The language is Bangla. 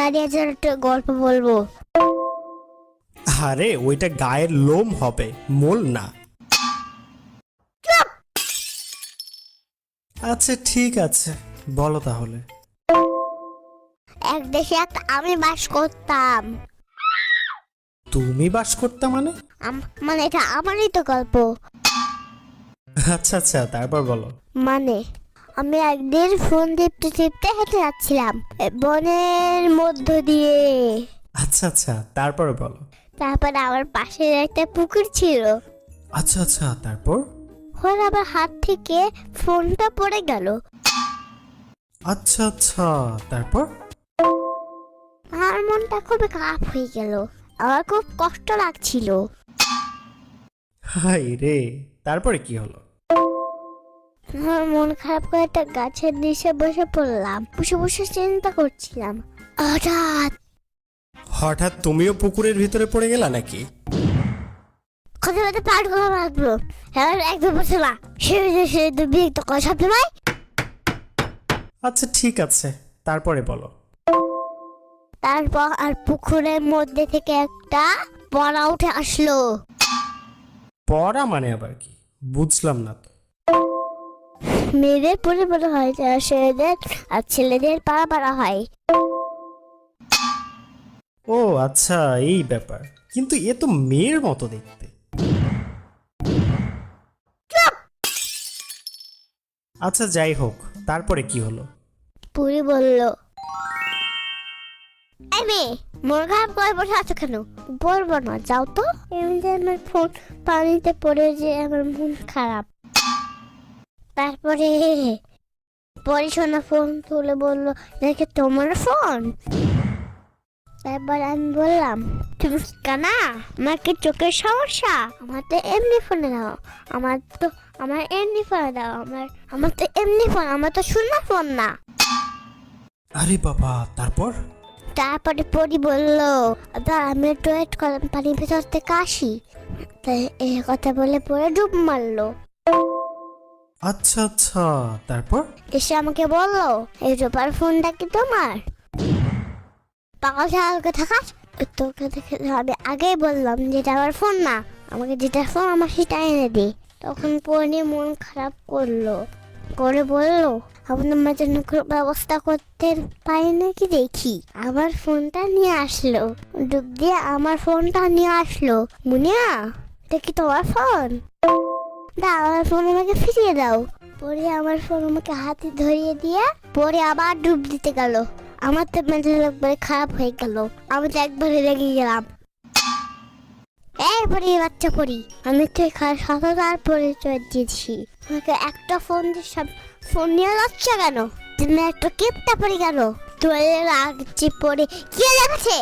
দাঁড়িয়ে একটা গল্প বলব। আরে ওইটা গায়ের লোম হবে মোল না। আচ্ছা ঠিক আছে বলো তাহলে। এক দেশে একটা আমি বাস করতাম। তুমি বাস করতে মানে? আম- মানে এটা আমারই তো গল্প। আচ্ছা আচ্ছা তারপর বলো। মানে? আমি একদিন ফোন টিপতে টিপতে হেঁটে যাচ্ছিলাম বনের মধ্য দিয়ে। আচ্ছা আচ্ছা তারপরে বলো। তারপর আমার পাশে একটা পুকুর ছিল। আচ্ছা আচ্ছা তারপর? ওর আমার হাত থেকে ফোনটা পড়ে গেল। আচ্ছা আচ্ছা তারপর? আমার মনটা খুব খারাপ হয়ে গেল। আমার খুব কষ্ট লাগছিল। হাই রে তারপরে কি হলো? আমার মন খারাপ করে একটা গাছের নিচে বসে পড়লাম। বসে বসে চিন্তা করছিলাম। হঠাৎ। হঠাৎ তুমিও পুকুরের ভিতরে পড়ে গেলা নাকি? কথা বলতে পাঠ করা লাগল এবার একদম বসে না সে সে বিরক্ত করে ভাই আচ্ছা ঠিক আছে। তারপরে বলো। তারপর আর পুকুরের মধ্যে থেকে একটা পড়া উঠে আসলো। পড়া মানে আবার কি? বুঝলাম না তো। মেয়েদের পরে পরে হয় আর ছেলেদের আর ছেলেদের পাড়া পাড়া হয়। ও আচ্ছা এই ব্যাপার। কিন্তু এ তো মেয়ের মতো দেখতে। আচ্ছা যাই হোক তারপরে কি হলো? পুরি বলল এই মেয়ে মন খারাপ করে বসে আছো কেন? বলব না যাও তো। এমনি আমার ফোন পানিতে পড়ে যে আমার মন খারাপ। তারপরে পরিশোনা ফোন তুলে বলল দেখে তোমার ফোন? তারপর আমি বললাম তুমি কানা আমার কি চোখের সমস্যা? আমার তো এমনি ফোনে দাও। আমার তো আমার এমনি ফোনে দাও। আমার আমার তো এমনি ফোন আমার তো শূন্য ফোন না। আরে বাবা তারপর? তারপরে পরি বলল দা আমি একটু ওয়েট করলাম পানির ভেতর থেকে আসি। তাই এই কথা বলে পরে ডুব মারলো। আচ্ছা আচ্ছা। তারপর? এসে আমাকে বলল এই রোপার ফোনটা কি তোমার? পাগল ছাগলকে থাকাস তোকে দেখে আমি আগেই বললাম যেটা আমার ফোন না। আমাকে যেটা ফোন আমার সেটা এনে দে। তখন পরে মন খারাপ করল। করে বলল আপনার মাঝে কোনো ব্যবস্থা করতে পারি নাকি দেখি? আমার ফোনটা নিয়ে আসলো। ডুব দিয়ে আমার ফোনটা নিয়ে আসলো। মুনিয়া, এটা কি তোমার ফোন? দাও, আমার ফোন আমাকে ফিরিয়ে দাও। পরে আমার ফোন আমাকে হাতে ধরিয়ে দিয়ে পরে আবার ডুব দিতে গেল। আমার তো মেজাজ একবারে খারাপ হয়ে গেল। আমি তো একবারে রেগে গেলাম। এই পরি বাচ্চা পরি আমি তো সাঁতার পরিচয় দিয়েছি আমাকে একটা ফোন দিয়ে সব ফোন নিয়ে যাচ্ছে কেন? তুমি একটা কিপটা পড়ে গেল। তোর লাগছে পরে কি লাগছে